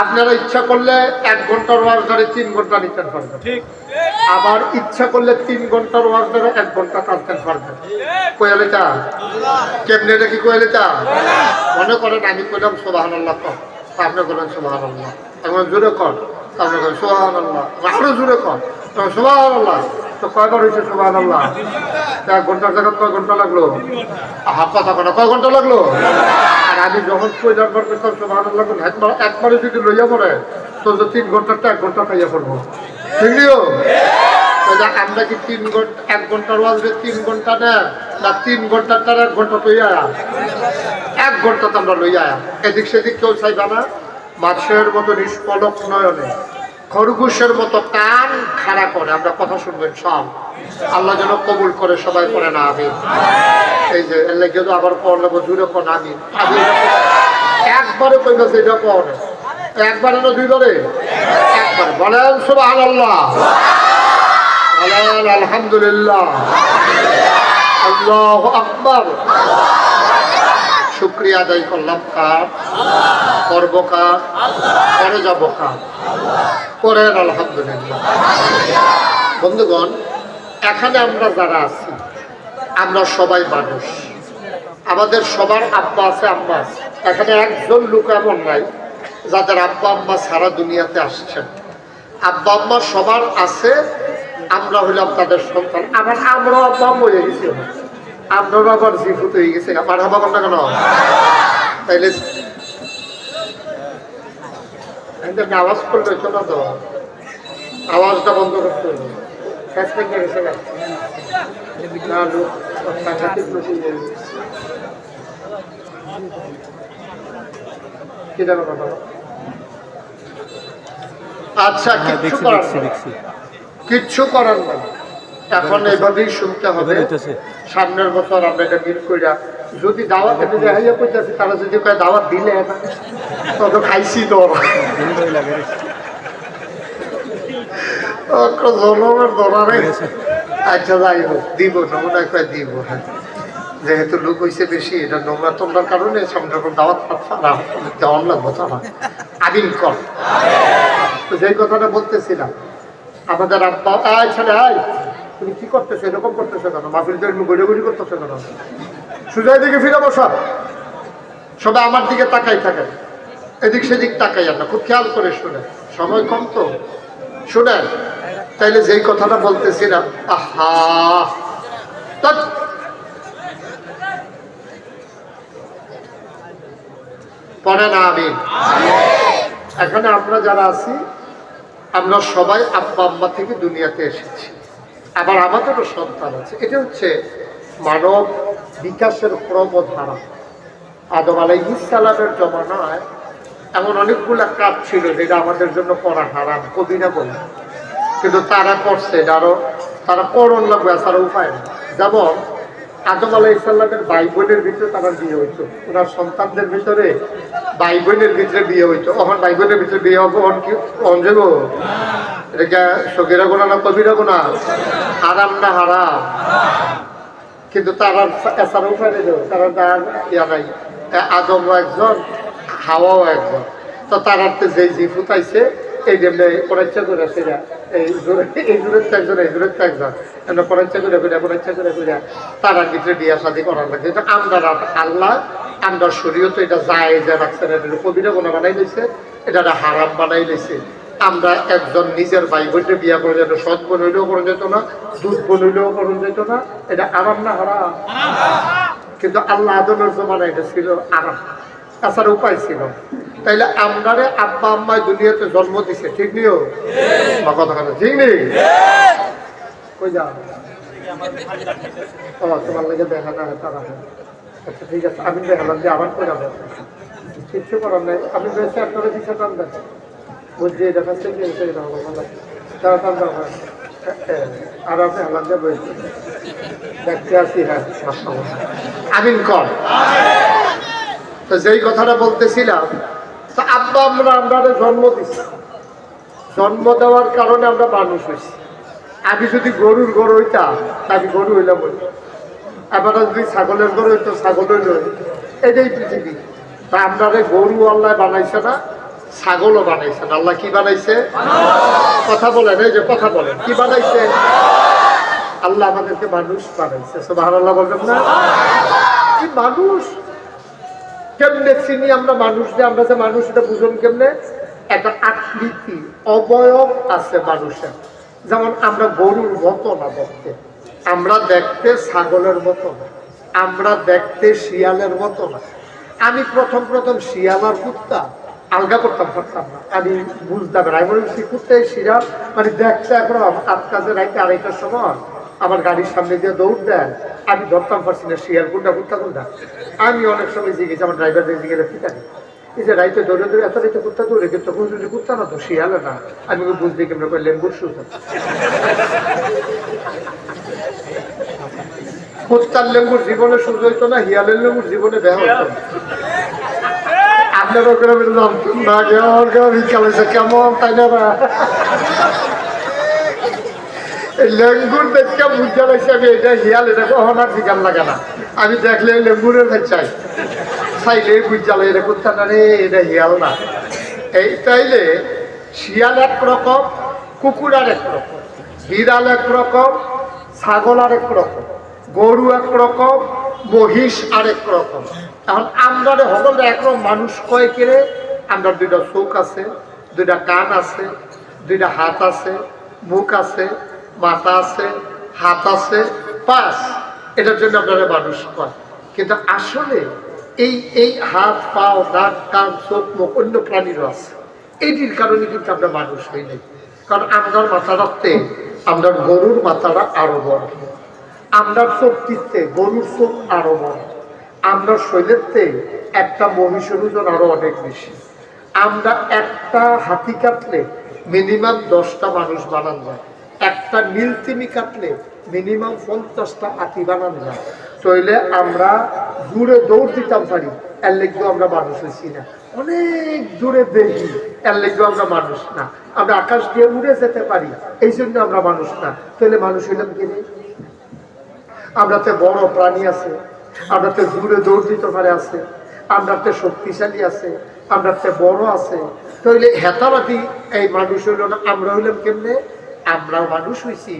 আপনারা ইচ্ছা করলে এক ঘণ্টার ওয়াজ ধরে তিন ঘণ্টা নিতে পারবেন আবার ইচ্ছা করলে তিন ঘণ্টার ওয়াজ ধরে এক ঘণ্টা টানতে পারবেন কোয়ালে চা কেমনে রেখি কোয়ালে চা মনে করেন আমি কইলাম সোবাহান আল্লাহ কর। আপনি বলেন সোবাহান আল্লাহ এখন জোরে কর। আপনি করেন সোবাহান আল্লাহ আরও জোরে কর। সোবাহান আল্লাহ তো কয়বার হয়েছে সোবাহান আল্লাহ এক ঘণ্টার জায়গা কয় ঘণ্টা লাগল? হাফ কথা কথা কয় ঘণ্টা লাগল? আর আমি যখন কই দরবার করতাম সোবাহান আল্লাহ একবার একবারে যদি লইয়া পড়ে তো যে তিন ঘন্টারটা এক ঘণ্টা খাইয়া পড়ব। বুঝলিও আমরা কি তিন ঘণ্টা এক ঘণ্টার তিন ঘণ্টা না না তিন ঘণ্টার এক ঘণ্টা লইয়া এক ঘণ্টা তো আমরা লইয়া এদিক সেদিক কেউ চাইবা না মাছের মতো নিষ্পলক নয়নে। খরগোশের মতো কান খাড়া করে, আমরা কথা শুনবেন সব। আল্লাহ যেন কবুল করে, সবাই করে না আমি এই যে এর লেগে তো আবার পড়লে জুড়ে কোন আমি আমি একবারে কইবে যে এটা একবারে না দুইবারে? একবার। বলেন সুবহান আল্লাহ বলেন, আলহামদুলিল্লাহ। আল্লাহ আকবার। শুক্রিয়া আদায় করলাম, কার? বন্ধুগণ, এখানে আমরা যারা আছি, আমরা সবাই মানুষ। আমাদের সবার আব্বা আছে, আম্মা আছে। এখানে একজন লোক এমন নাই, যাদের আব্বা, আম্মা সারা দুনিয়াতে আসছেন। আব্বা, আম্মা সবার আছে, আমরা হইলাম তাদের সন্তান। আবার আমরাও আব্বা, আম্মা হয়ে গেছি। আমরাও আবার জিফুত হয়ে গেছে। আমার কোনটা কেন? তাইলে একদম আওয়াজ করলে হইতো না তো আওয়াজটা বন্ধ করতে হবে। না লোক। কি জানো কথা আচ্ছা কিচ্ছু করার নাই। কিচ্ছু করার নাই। এখন এইভাবেই শুনতে হবে। সামনের বছর আমরা এটা মিল কইরা যদি দাওয়াত আমি দেখাইয়া কইতাছি তারা যদি কয় দাওয়াত দিলে না তত খাইছি তো। জনমের আচ্ছা যাই হোক, দিব, নমুনা কয় দিব। হ্যাঁ যেহেতু লোক হয়েছে বেশি, এটা নোংরা তোমরার কারণে যখন দাওয়াত পাচ্ছা দেওয়ার লাগবো তারা আবিন কর। তো যে কথাটা বলতেছিলাম, আমাদের আব্বা, আয় ছেলে, আয়। তুমি কি করতেছো? এরকম করতেছো কেন? তো একটু গড়ি গড়ি করতেছো কেন? সুজয় দিকে ফিরে বসা। সবাই আমার দিকে তাকাই থাকেন এদিক সেদিক তাকাই না, খুব খেয়াল করে শুনে সময় কম তো। শুনেন, তাইলে যেই কথাটা বলতেছিলাম, আহা! ধ্যাৎ। পড়ে না আমি। এখানে আমরা যারা আছি, আমরা সবাই আব্বা আম্মা থেকে দুনিয়াতে এসেছি। আবার আমাদেরও সন্তান আছে। এটা হচ্ছে মানব বিকাশের ক্রমধারা আদম আলাইহিসালামের জমানায় এমন অনেকগুলা কাজ ছিল যেটা আমাদের জন্য করা হারাম কবিরা বলে কিন্তু তারা করছে, এটা আরও তারা করণ লাগবে তারা উপায় নেই। যেমন, আদম আলাহ ইসলামের ভাই বোনের ভিতরে তারা বিয়ে হইতো। ওনার সন্তানদের ভিতরে ভাই বোনের ভিতরে বিয়ে হইতো। ওখান ভাই বোনের ভিতরে বিয়ে হবে ওখান কি অন যাব? এটা সগিরা গোনা না কবিরা গোনা? হারাম না হারাম? কিন্তু তারা এছাড়া উপায় নেই তো, তারা তার ইয়া নাই। আদম একজন হাওয়াও একজন। তো তারাতে যে জি ফুটাইছে এই জন্য পড়াইচ্ছা করে সেটা এই জোরে এই দূরের তো একজন এই দূরের তো একজন। এমন পড়াইচ্ছা করে করে পড়াইচ্ছা করে করে তারা ভিতরে বিয়া শাদি করার লাগে। এটা আমরা আল্লাহ আমরা শরীয়ত এটা যায় যে রাখছে না এটা কবিরা গোনা বানাই লইছে এটা হারাম বানাই লইছে। আমরা একজন নিজের ভাই বোনকে বিয়া করে যেত সৎ বোন হইলেও করা যেত না দুধ বোন হইলেও করা যেত না এটা আরাম না হারাম? কিন্তু আল্লাহ আদমের জমানা এটা ছিল আরাম। তাছাড়া উপায় ছিল। তাইলে আমরারে আব্বা আম্মায় দুনিয়াতে জন্ম দিছে ঠিক নিও বা কথা কথা ঠিক নেই কই যাও? ও তোমার লাগে দেখা না তারা আচ্ছা ঠিক আছে আমি দেখালাম যে আবার করে যাব কিচ্ছু করার নেই আমি বেশি আপনারা দিচ্ছে টান দেন। দেওয়া হয় আর হ্যাঁ আমিন কর। তো যেই কথাটা বলতেছিলাম আব্বা, আমরা আমরা জন্ম দিচ্ছি জন্ম দেওয়ার কারণে আমরা মানুষ হয়েছি। আমি যদি গরুর গরু হইতাম, আমি গরু হইলাম আবার যদি ছাগলের গরু হইতো, ছাগল হইল। এটাই পৃথিবী। তা আমরা গরু আল্লাহ বানাইছে না ছাগলও বানাইছেন। আল্লাহ কি বানাইছে? কথা বলেন, এই যে কথা বলেন, কি বানাইছে? আল্লাহ আমাদেরকে মানুষ বানাইছে সুবাহান আল্লাহ বলবেন না? কি মানুষ? কেমনে চিনি আমরা মানুষ যে আমরা যে মানুষ, এটা বুঝুন কেমনে? একটা আকৃতি, অবয়ব আছে মানুষের। যেমন আমরা গরুর মতো না দেখতে। আমরা দেখতে ছাগলের মতো না। আমরা দেখতে শিয়ালের মতো না। আমি প্রথম প্রথম শিয়াল আর কুত্তা। আলগা করতাম পারতাম না। আমি বুঝতাম না আমি কুত্তাই শিয়াল মানে দেখতে এখন আট কাজে রাইতে আড়াইটার সময় আমার গাড়ির সামনে দিয়ে দৌড় দেন আমি ধরতাম পারছি না, শিয়াল কোনটা কুত্তা কোনটা আমি অনেক সময় জিজ্ঞেস আমার ড্রাইভার জিজ্ঞেস ঠিক আছে এই যে রাইতে দৌড়ে দৌড়ে এত রাইতে কুত্তা দৌড়ে, কিন্তু বুঝলি কুত্তা না তো শিয়ালে না। আমি ওকে বুঝতে কেমন করে লেম্বুর সুতা কুত্তার লেম্বুর জীবনে সুযোগ হইতো না, হিয়ালের লেম্বুর জীবনে দেহ হতো আপনারা করে জানতুন না কেমন বিকাল হয়েছে কেমন তাই না? এই লেঙ্গুর দেখতে বুঝতে লাগছে আমি এটা হিয়াল, এটা কখন আর বিকাল লাগে না। আমি দেখলে ভাই চাই চাইলে বুঝতে এটা করতে না রে, এটা হিয়াল না। এই তাইলে শিয়াল এক রকম, কুকুর আর এক রকম, বিড়াল এক রকম, ছাগল আর এক রকম, গরু এক রকম, মহিষ আর এক রকম। এখন আমরা সকল একরকম মানুষ কয় কেড়ে আমরা দুইটা চোখ আছে, দুইটা কান আছে, দুইটা হাত আছে, মুখ আছে, মাথা আছে, হাত আছে পাস এটার জন্য আপনারা মানুষ কয়। কিন্তু আসলে এই এই হাত, পাও, নাক, কান, চোখ, মুখ অন্য প্রাণীরও আছে। এইটির কারণে কিন্তু আমরা মানুষ হই নাই। কারণ আমরার মাথা রাখতে আমরা গরুর মাথাটা আরও বড়। আমরা চোখ টিপতে গরুর চোখ আরও বড়। আমরা শরীরেরতে একটা মহিষের আরও অনেক বেশি। আমরা একটা হাতি কাটলে মিনিমাম দশটা মানুষ বানান যায়। একটা নীলতিমি কাটলে মিনিমাম পঞ্চাশটা হাতি বানান যায়। তইলে আমরা দূরে দৌড় দিতাম পারি, এর লেগেও আমরা মানুষ হয়েছি না। অনেক দূরে দেখি, এর লেগেও আমরা মানুষ না। আমরা আকাশ দিয়ে উড়ে যেতে পারি, এই জন্য আমরা মানুষ না। তাহলে মানুষ হইলাম কি আমরা আমরাতে বড় প্রাণী আছে। আমরাতে দূরে দৌড় দিতে পারে আছে আমরাতে শক্তিশালী আছে আমরাতে বড় আছে। তাহলে হেতাবাদি এই মানুষ হইল না, আমরা হইলাম কেমনে? আমরা মানুষ হইছি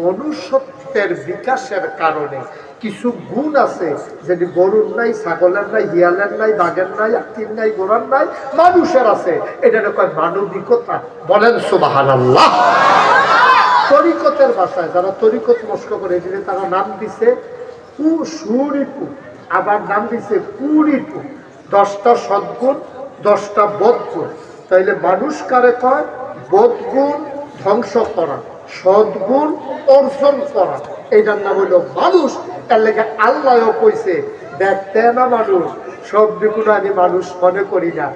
মনুষ্যত্বের বিকাশের কারণে। কিছু গুণ আছে যেটি গরুর নাই, ছাগলের নাই, হিয়ালের নাই, বাঘের নাই আত্মীর নাই গোড়ার নাই, মানুষের আছে। এটা কয় মানবিকতা। বলেন সুবাহান আল্লাহ তরিকতের ভাষায়, যারা তরিকত মস্ক করে দিলে তারা নাম দিছে কু আবার নাম দিছে পুরিপু দশটা সদ্গুণ, দশটা বোধগুণ। তাইলে মানুষ কারে কয়? বোধগুণ ধ্বংস করা, সদ্গুণ অর্জন করা। এইটার নাম হইল মানুষ। তার লেগে আল্লাহও কইছে, দেখতে না মানুষ, সব দিকুন আমি মানুষ মনে করি না।